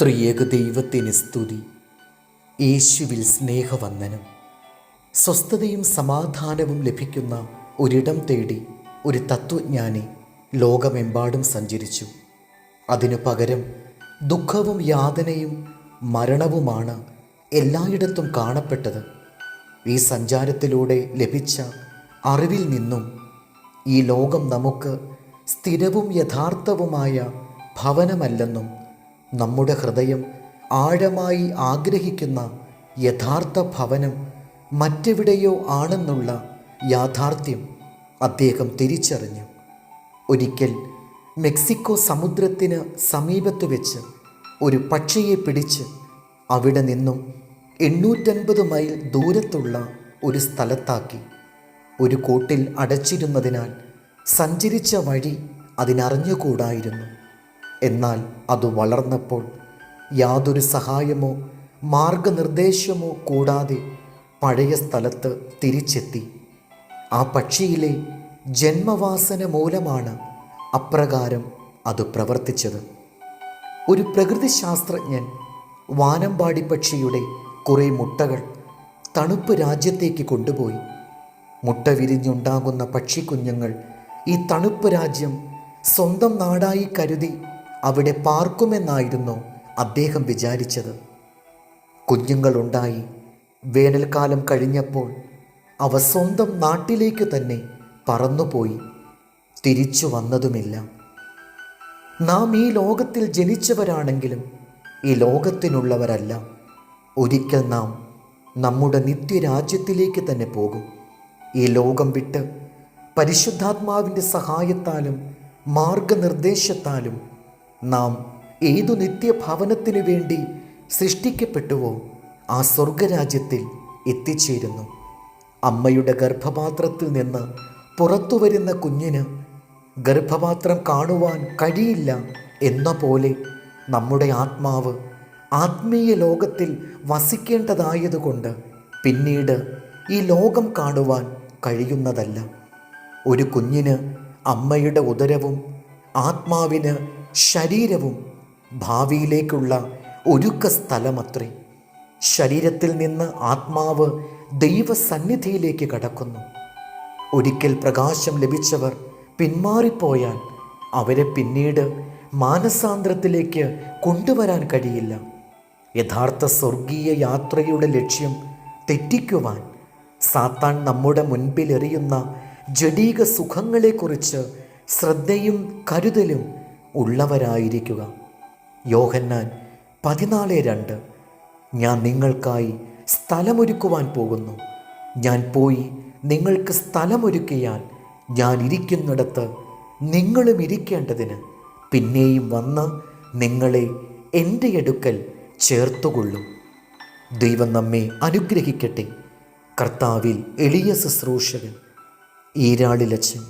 ത്രിയേക ദൈവത്തിന് സ്തുതി. യേശുവിൽ സ്നേഹവന്ദനം. സ്വസ്ഥതയും സമാധാനവും ലഭിക്കുന്ന ഒരിടം തേടി ഒരു തത്വജ്ഞാനി ലോകമെമ്പാടും സഞ്ചരിച്ചു. അതിനു പകരം ദുഃഖവും യാതനയും മരണവുമാണ് എല്ലായിടത്തും കാണപ്പെട്ടത്. ഈ സഞ്ചാരത്തിലൂടെ ലഭിച്ച അറിവിൽ നിന്നും ഈ ലോകം നമുക്ക് സ്ഥിരവും യഥാർത്ഥവുമായ ഭവനമല്ലെന്നും നമ്മുടെ ഹൃദയം ആഴമായി ആഗ്രഹിക്കുന്ന യഥാർത്ഥ ഭവനം മറ്റെവിടെയോ ആണെന്നുള്ള യാഥാർത്ഥ്യം അദ്ദേഹം തിരിച്ചറിഞ്ഞു. ഒരിക്കൽ മെക്സിക്കോ സമുദ്രത്തിന് സമീപത്ത് വെച്ച് ഒരു പക്ഷിയെ പിടിച്ച് അവിടെ നിന്നും എണ്ണൂറ്റൻപത് മൈൽ ദൂരത്തുള്ള ഒരു സ്ഥലത്താക്കി. ഒരു കോട്ടിൽ അടച്ചിരുന്നതിനാൽ സഞ്ചരിച്ച വഴി അതിനറിഞ്ഞുകൂടായിരുന്നു. എന്നാൽ അത് വളർന്നപ്പോൾ യാതൊരു സഹായമോ മാർഗനിർദ്ദേശമോ കൂടാതെ പഴയ സ്ഥലത്ത് തിരിച്ചെത്തി. ആ പക്ഷിയിലെ ജന്മവാസന മൂലമാണ് അപ്രകാരം അത് പ്രവർത്തിച്ചത്. ഒരു പ്രകൃതി ശാസ്ത്രജ്ഞൻ വാനമ്പാടി പക്ഷിയുടെ കുറേ മുട്ടകൾ തണുപ്പ് രാജ്യത്തേക്ക് കൊണ്ടുപോയി. മുട്ട വിരിഞ്ഞുണ്ടാകുന്ന പക്ഷിക്കുഞ്ഞുങ്ങൾ ഈ തണുപ്പ് രാജ്യം സ്വന്തം നാടായി കരുതി അവിടെ പാർക്കുമെന്നായിരുന്നു അദ്ദേഹം വിചാരിച്ചത്. കുഞ്ഞുങ്ങളുണ്ടായി. വേനൽക്കാലം കഴിഞ്ഞപ്പോൾ അവ സ്വന്തം നാട്ടിലേക്ക് തന്നെ പറന്നുപോയി. തിരിച്ചു വന്നതുമില്ല. നാം ഈ ലോകത്തിൽ ജനിച്ചവരാണെങ്കിലും ഈ ലോകത്തിനുള്ളവരല്ല. ഒരിക്കൽ നാം നമ്മുടെ നിത്യരാജ്യത്തിലേക്ക് തന്നെ പോകും. ഈ ലോകം വിട്ട് പരിശുദ്ധാത്മാവിന്റെ സഹായത്താലും മാർഗനിർദ്ദേശത്താലും നാം ഏതു നിത്യഭവനത്തിനു വേണ്ടി സൃഷ്ടിക്കപ്പെട്ടുവോ ആ സ്വർഗരാജ്യത്തിൽ എത്തിച്ചേരുന്നു. അമ്മയുടെ ഗർഭപാത്രത്തിൽ നിന്ന് പുറത്തു വരുന്ന കുഞ്ഞിന് ഗർഭപാത്രം കാണുവാൻ കഴിയില്ല എന്ന പോലെ നമ്മുടെ ആത്മാവ് ആത്മീയ ലോകത്തിൽ വസിക്കേണ്ടതായതുകൊണ്ട് പിന്നീട് ഈ ലോകം കാണുവാൻ കഴിയുന്നതല്ല. ഒരു കുഞ്ഞിന് അമ്മയുടെ ഉദരവും ആത്മാവിന് ശരീരവും ഭാവിയിലേക്കുള്ള ഒരുക്ക സ്ഥലമത്രേ. ശരീരത്തിൽ നിന്ന് ആത്മാവ് ദൈവസന്നിധിയിലേക്ക് കടക്കുന്നു. ഒരിക്കൽ പ്രകാശം ലഭിച്ചവർ പിന്മാറിപ്പോയാൽ അവരെ പിന്നീട് മാനസാന്തരത്തിലേക്ക് കൊണ്ടുവരാൻ കഴിയില്ല. യഥാർത്ഥ സ്വർഗീയ യാത്രയുടെ ലക്ഷ്യം തെറ്റിക്കുവാൻ സാത്താൻ നമ്മുടെ മുൻപിലെറിയുന്ന ജഡീക സുഖങ്ങളെക്കുറിച്ച് ശ്രദ്ധയും കരുതലും ഉള്ളവരായിരിക്കുക. യോഹന്നാൻ പതിനാല് രണ്ട്. ഞാൻ നിങ്ങൾക്കായി സ്ഥലമൊരുക്കുവാൻ പോകുന്നു. ഞാൻ പോയി നിങ്ങൾക്ക് സ്ഥലമൊരുക്കിയാൽ ഞാൻ ഇരിക്കുന്നിടത്ത് നിങ്ങളും ഇരിക്കേണ്ടതിന്. പിന്നെയും വന്ന് നിങ്ങളെ എന്റെ അടുക്കൽ ചേർത്തുകൊള്ളും. ദൈവം നമ്മെ അനുഗ്രഹിക്കട്ടെ. കർത്താവിൽ എളിയ ശുശ്രൂഷകൻ ഈരാളിലച്ചൻ